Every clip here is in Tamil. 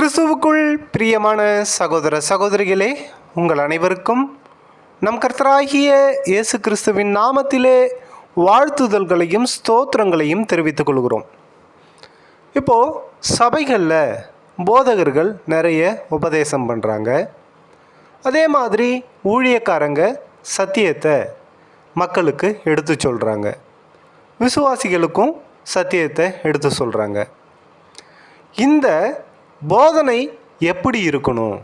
கிறிஸ்துவுக்குள் பிரியமான சகோதர சகோதரிகளே உங்கள் அனைவருக்கும் நம் கர்த்தராகிய இயேசு கிறிஸ்துவின் நாமத்திலே வாழ்த்துதல்களையும் ஸ்தோத்திரங்களையும் தெரிவித்துக் கொள்கிறோம். இப்போது சபைகளில் போதகர்கள் நிறைய உபதேசம் பண்ணுறாங்க அதே மாதிரி ஊழியக்காரங்க சத்தியத்தை மக்களுக்கு எடுத்து சொல்கிறாங்க விசுவாசிகளுக்கும் சத்தியத்தை எடுத்து சொல்கிறாங்க இந்த போதனை எப்படி இருக்கணும்?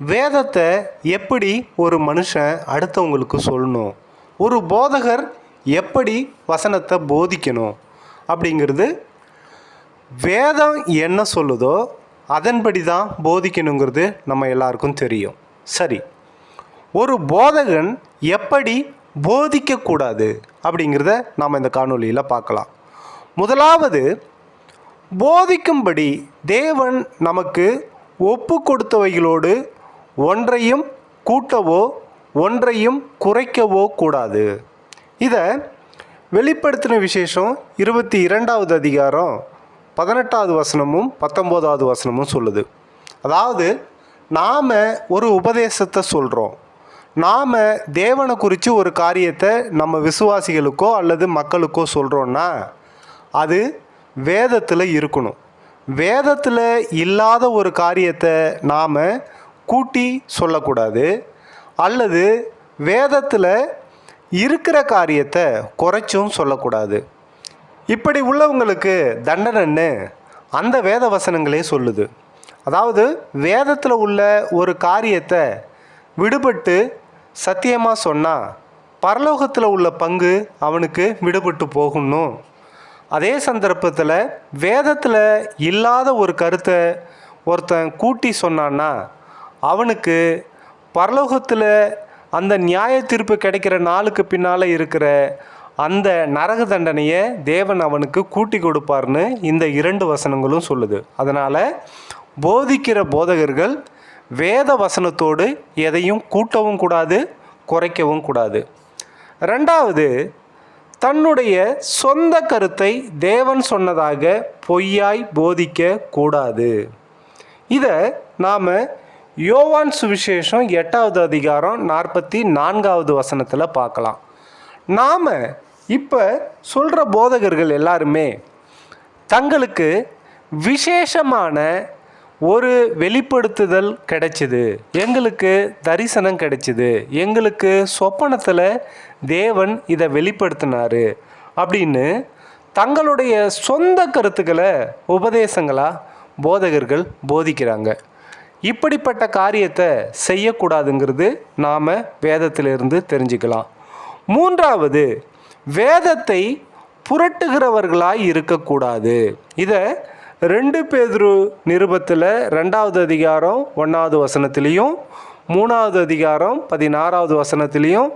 வேதத்தை எப்படி ஒரு மனுஷன் அடுத்தவங்களுக்கு சொல்லணும்? ஒரு போதகர் எப்படி வசனத்தை போதிக்கணும்? அப்படிங்கிறது வேதம் என்ன சொல்லுதோ அதன்படி தான் போதிக்கணுங்கிறது நம்ம எல்லாருக்கும் தெரியும். சரி. ஒரு போதகன் எப்படி போதிக்கக்கூடாது அப்படிங்கிறத நாம் இந்த காணொலியில் பார்க்கலாம். முதலாவது போதிக்கும்படி தேவன் நமக்கு ஒப்பு கொடுத்தவைகளோடு ஒன்றையும் கூட்டவோ ஒன்றையும் குறைக்கவோ கூடாது. இதை வெளிப்படுத்தின விசேஷம் இருபத்தி இரண்டாவது அதிகாரம் பதினெட்டாவது வசனமும் பத்தொம்போதாவது வசனமும் சொல்லுது. அதாவது நாம் ஒரு உபதேசத்தை சொல்கிறோம் நாம் தேவனை குறித்து ஒரு காரியத்தை நம்ம விசுவாசிகளுக்கோ அல்லது மக்களுக்கோ சொல்கிறோன்னா அது வேதத்தில் இருக்கணும். வேதத்தில் இல்லாத ஒரு காரியத்தை நாம் கூட்டி சொல்லக்கூடாது. அல்லது வேதத்தில் இருக்கிற காரியத்தை குறைச்சும் சொல்லக்கூடாது. இப்படி உள்ளவங்களுக்கு தண்டனைன்னு அந்த வேத வசனங்களே சொல்லுது. அதாவது வேதத்தில் உள்ள ஒரு காரியத்தை விடுபட்டு சத்தியமாக சொன்னால் பரலோகத்தில் உள்ள பங்கு அவனுக்கு விடுபட்டு போகணும் அதே சந்தர்ப்பத்தில் வேதத்தில் இல்லாத ஒரு கருத்தை ஒருத்தன் கூட்டி சொன்னான்னா அவனுக்கு பரலோகத்தில் அந்த நியாய தீர்ப்பு கிடைக்கிற நாளுக்கு பின்னால் இருக்கிற அந்த நரக தண்டனையை தேவன் அவனுக்கு கூட்டி கொடுப்பார்னு இந்த இரண்டு வசனங்களும் சொல்லுது. அதனால் போதிக்கிற போதகர்கள் வேத வசனத்தோடு எதையும் கூட்டவும் கூடாது குறைக்கவும் கூடாது. ரெண்டாவது தன்னுடைய சொந்த கருத்தை தேவன் சொன்னதாக பொய்யாய் போதிக்க கூடாது. இதை நாம் யோவான் சுவிசேஷம் எட்டாவது அதிகாரம் நாற்பத்தி நான்காவது வசனத்தில் பார்க்கலாம். நாம் இப்போ சொல்கிற போதகர்கள் எல்லாருமே தங்களுக்கு விசேஷமான ஒரு வெளிப்படுத்துதல் கிடைச்சிது. எங்களுக்கு தரிசனம் கிடைச்சிது. எங்களுக்கு சொப்பனத்தில் தேவன் இதை வெளிப்படுத்தினாரு அப்படின்னு தங்களுடைய சொந்த கருத்துக்களை உபதேசங்களாக போதகர்கள் போதிக்கிறாங்க. இப்படிப்பட்ட காரியத்தை செய்யக்கூடாதுங்கிறது நாம் வேதத்திலிருந்து தெரிஞ்சுக்கலாம். மூன்றாவது வேதத்தை புரட்டுகிறவர்களாய் இருக்கக்கூடாது. இதை ரெண்டு பேதுரு நிருபத்தில் ரெண்டாவது அதிகாரம் ஒன்றாவது வசனத்திலையும் மூணாவது அதிகாரம் பதினாறாவது வசனத்திலையும்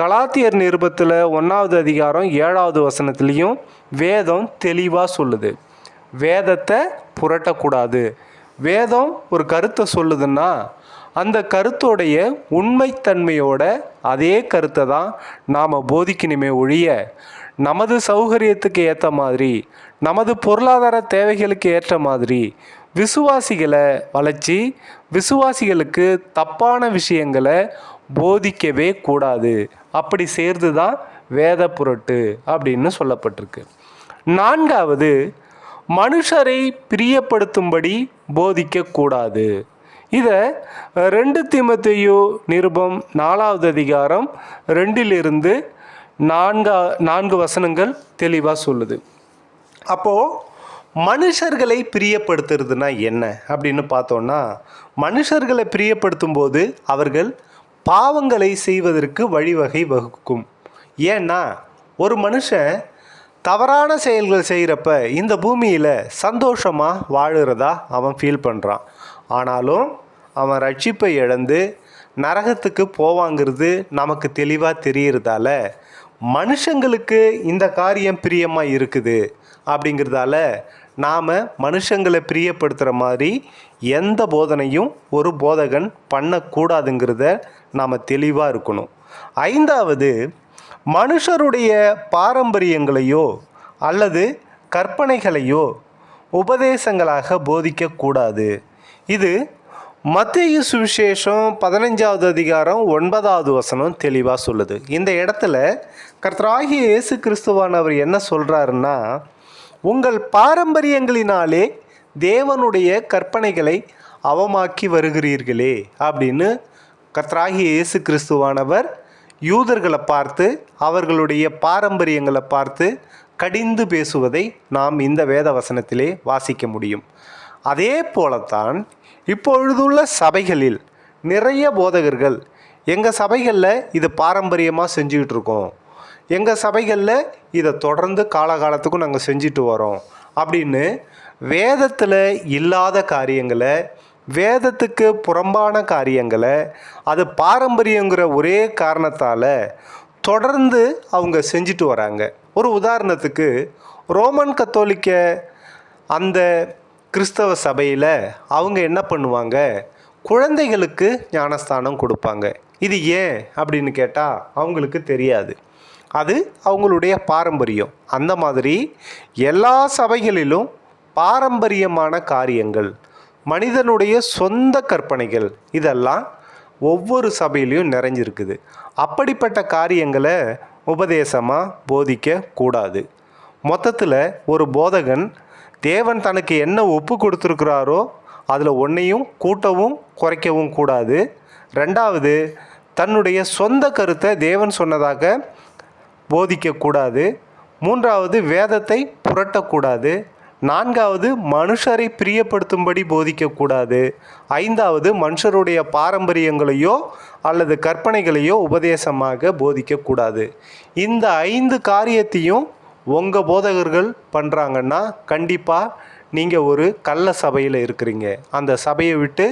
கலாத்தியர் நிருபத்தில் ஒன்றாவது அதிகாரம் ஏழாவது வசனத்திலையும் வேதம் தெளிவாக சொல்லுது. வேதத்தை புரட்டக்கூடாது. வேதம் ஒரு கருத்தை சொல்லுதுன்னா அந்த கருத்துடைய உண்மைத்தன்மையோட அதே கருத்தை தான் நாம் போதிக்கணுமே ஒழிய நமது சௌகரியத்துக்கு ஏற்ற மாதிரி நமது பொருளாதார தேவைகளுக்கு ஏற்ற மாதிரி விசுவாசிகளை வளர்ச்சி விசுவாசிகளுக்கு தப்பான விஷயங்களை போதிக்கவே கூடாது. அப்படி சேர்ந்து தான் வேத புரட்டு அப்படின்னு சொல்லப்பட்டிருக்கு. நான்காவது மனுஷரை பிரியப்படுத்தும்படி போதிக்கக்கூடாது. இதை ரெண்டு திமத்தையோ நிருபம் நாலாவது அதிகாரம் ரெண்டிலிருந்து நான்கா நான்கு வசனங்கள் தெளிவாக சொல்லுது. அப்போது மனுஷர்களை பிரியப்படுத்துறதுனா என்ன? அப்படின்னு பார்த்தோன்னா மனுஷர்களை பிரியப்படுத்தும் போது அவர்கள் பாவங்களை செய்வதற்கு வழிவகை வகுக்கும். ஏன்னா ஒரு மனுஷன் தவறான செயல்கள் செய்கிறப்ப இந்த பூமியில் சந்தோஷமாக வாழுறதா அவன் ஃபீல் பண்ணுறான் ஆனாலும் அவன் ரட்சிப்பை இழந்து நரகத்துக்கு போவாங்கிறது நமக்கு தெளிவாக தெரியறதால மனுஷங்களுக்கு இந்த காரியம் பிரியமாக இருக்குது அப்படிங்கிறதால நாம் மனுஷங்களை பிரியப்படுத்துகிற மாதிரி எந்த போதனையும் ஒரு போதகன் பண்ணக்கூடாதுங்கிறத நாம் தெளிவாக இருக்கணும். ஐந்தாவது மனுஷருடைய பாரம்பரியங்களையோ அல்லது கற்பனைகளையோ உபதேசங்களாக போதிக்கக்கூடாது. இது மத்திய சுவிசேஷம் பதினஞ்சாவது அதிகாரம் ஒன்பதாவது வசனம் தெளிவாக சொல்லுது. இந்த இடத்துல கர்த்தராகிய இயேசு கிறிஸ்துவானவர் என்ன சொல்கிறாருன்னா உங்கள் பாரம்பரியங்களினாலே தேவனுடைய கற்பனைகளை அவமாக்கி வருகிறீர்களே அப்படின்னு கர்த்தராகிய இயேசு கிறிஸ்துவானவர் யூதர்களை பார்த்து அவர்களுடைய பாரம்பரியங்களை பார்த்து கடிந்து பேசுவதை நாம் இந்த வேத வசனத்திலே வாசிக்க முடியும். அதே போலத்தான் இப்பொழுதுள்ள சபைகளில் நிறைய போதகர்கள் எங்கள் சபைகளில் இது பாரம்பரியமாக செஞ்சுக்கிட்டு இருக்கோம். எங்கள் சபைகளில் இதை தொடர்ந்து காலகாலத்துக்கும் நாங்கள் செஞ்சுட்டு வரோம். அப்படின்னு வேதத்தில் இல்லாத காரியங்களை வேதத்துக்கு புறம்பான காரியங்களை அது பாரம்பரியங்கிற ஒரே காரணத்தால் தொடர்ந்து அவங்க செஞ்சுட்டு வராங்க. ஒரு உதாரணத்துக்கு ரோமன் கத்தோலிக்க அந்த கிறிஸ்தவ சபையில் அவங்க என்ன பண்ணுவாங்க? குழந்தைகளுக்கு ஞானஸ்தானம் கொடுப்பாங்க. இது ஏன் அப்படின்னு கேட்டால் அவங்களுக்கு தெரியாது. அது அவங்களுடைய பாரம்பரியம். அந்த மாதிரி எல்லா சபைகளிலும் பாரம்பரியமான காரியங்கள். மனிதனுடைய சொந்த கற்பனைகள் இதெல்லாம் ஒவ்வொரு சபையிலையும் நிறைஞ்சிருக்குது. அப்படிப்பட்ட காரியங்களை உபதேசமாக போதிக்க கூடாது மொத்தத்தில் ஒரு போதகன் தேவன் தனக்கு என்ன ஒப்பு கொடுத்துருக்கிறாரோ அதில் ஒன்றையும் கூட்டவும் குறைக்கவும் கூடாது. ரெண்டாவது தன்னுடைய சொந்த கருத்தை தேவன் சொன்னதாக போதிக்கக்கூடாது. மூன்றாவது வேதத்தை புரட்டக்கூடாது. நான்காவது மனுஷரை பிரியப்படுத்தும்படி போதிக்கக்கூடாது. ஐந்தாவது மனுஷருடைய பாரம்பரியங்களையோ அல்லது கற்பனைகளையோ உபதேசமாக போதிக்கக்கூடாது. இந்த ஐந்து காரியத்தையும் உங்கள் போதகர்கள் பண்ணுறாங்கன்னா கண்டிப்பாக நீங்கள் ஒரு கள்ள சபையில் இருக்கிறீங்க. அந்த சபையை விட்டு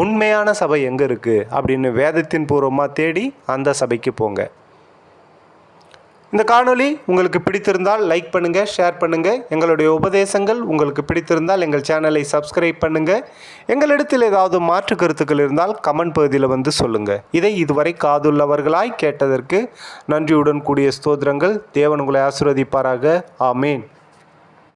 உண்மையான சபை எங்கே இருக்குது அப்படின்னு வேதத்தின் பூர்வமாக தேடி அந்த சபைக்கு போங்க. இந்த காணொளி உங்களுக்கு பிடித்திருந்தால் லைக் பண்ணுங்கள் ஷேர் பண்ணுங்கள் எங்களுடைய உபதேசங்கள் உங்களுக்கு பிடித்திருந்தால் எங்கள் சேனலை சப்ஸ்கிரைப் பண்ணுங்கள் எங்களிடத்தில் ஏதாவது மாற்று கருத்துக்கள் இருந்தால் கமெண்ட் பகுதியில் வந்து சொல்லுங்கள் இதை இதுவரை காதுள்ளவர்களாய் கேட்டதற்கு நன்றியுடன் கூடிய ஸ்தோத்திரங்கள். தேவன் உங்களை ஆசிர்வதிப்பாராக. ஆமேன்.